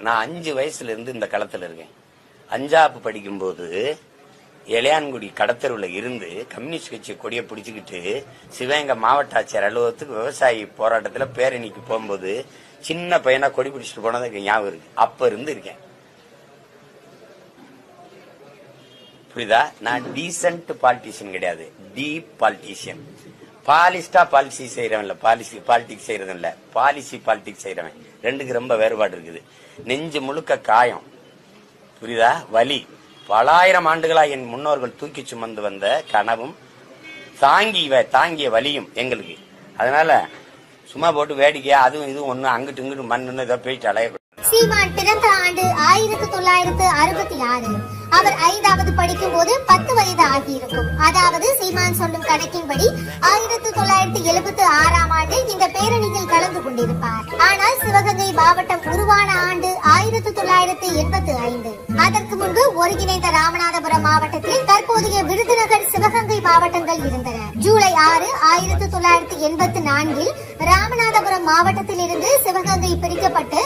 நான் அஞ்சு வயசுல இருந்து இந்த களத்துல இருக்கேன். அஞ்சாப்பு படிக்கும்போது இளையான்குடி கடத்தருவுல இருந்து கம்யூனிஸ்ட் கட்சி கொடியை பிடிச்சிக்கிட்டு சிவகங்கை மாவட்ட ஆட்சியர் அலுவலகத்துக்கு விவசாயி போராட்டத்துல பேரணிக்கு போகும்போது சின்ன பையனா கொடி பிடிச்சிட்டு போனது எனக்கு ஞாபகம் இருக்கு. அப்ப இருந்து இருக்கேன். புரியுதா? நான் டீசன்ட் பாலிட்டிஷியன் கிடையாது. டீப் பாலிட்டிஷியன் பாலிஸ்டா பாலிசி செய்யறவன் இல்ல. பாலிசி பாலிடிக்ஸ் செய்யறதும் இல்ல. பாலிசி பாலிடிக்ஸ் செய்யறவன் ரெண்டுக்கு ரொம்ப வேறுபாடு இருக்குது. நெஞ்சு முழுக்க காயம். புரியுதா? வலி. பலாயிரம் ஆண்டுகளா என் முன்னோர்கள் தூக்கி சுமந்து வந்த கனவும் தாங்கி வ- தாங்கிய வலியும் எங்களுக்கு. அதனால சும்மா போட்டு வேடிக்கையா அதுவும் இதுவும் ஒண்ணு அங்கிட்டு இங்கிட்டு மண்ணுன்னு ஏதோ போயிட்டு அலைய சீமான் பிறந்த ஆண்டு ஆயிரத்து தொள்ளாயிரத்து அறுபத்தி ஆறு. அவர் ஐந்தாவது படிக்கும் போது பத்து வயது ஆகியிருக்கும். அதாவது சீமான் சொல்லும் கணக்கின்படி ஆயிரத்தி தொள்ளாயிரத்தி எழுபத்தி ஆறாம் ஆண்டு கொண்டிருப்பார். ஆனால் சிவகங்கை மாவட்டம் உருவான ஆண்டு ஆயிரத்தி தொள்ளாயிரத்தி எண்பத்தி ஐந்து. அதற்கு முன்பு ஒருங்கிணைந்த ராமநாதபுரம் மாவட்டத்தில் தற்போதைய விருதுநகர் சிவகங்கை மாவட்டங்கள் இருந்தன. ஜூலை ஆறு ஆயிரத்தி தொள்ளாயிரத்தி எண்பத்தி நான்கில் ராமநாதபுரம் மாவட்டத்தில் இருந்து சிவகங்கை பிரிக்கப்பட்டு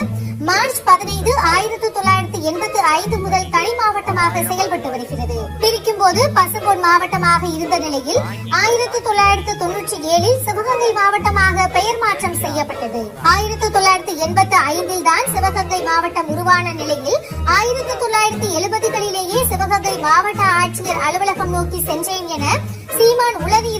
மார்ச் பதினைந்து ஆயிரத்தி தொள்ளாயிரத்தி எண்பத்தி ஐந்து முதல் தனி மாவட்டமாக செயல்பட்டு வருகிறது. பிரிக்கும் போது பசும்பொன் மாவட்டமாக இருந்த நிலையில் ஆயிரத்தி தொள்ளாயிரத்தி தொன்னூற்றி ஏழில் சிவகங்கை மாவட்டமாக பெயர் மாற்றம் செய்யப்பட்டது. ஆயிரத்தி தொள்ளாயிரத்தி எண்பத்தி ஐந்தில் தான் சிவகங்கை மாவட்டம் உருவான நிலையில் ஆயிரத்தி தொள்ளாயிரத்தி எழுபதுகளிலேயே சிவகங்கை மாவட்ட ஆட்சியர் அலுவலகம் நோக்கி சென்றேன் என சீமான் உளவி இருப்பது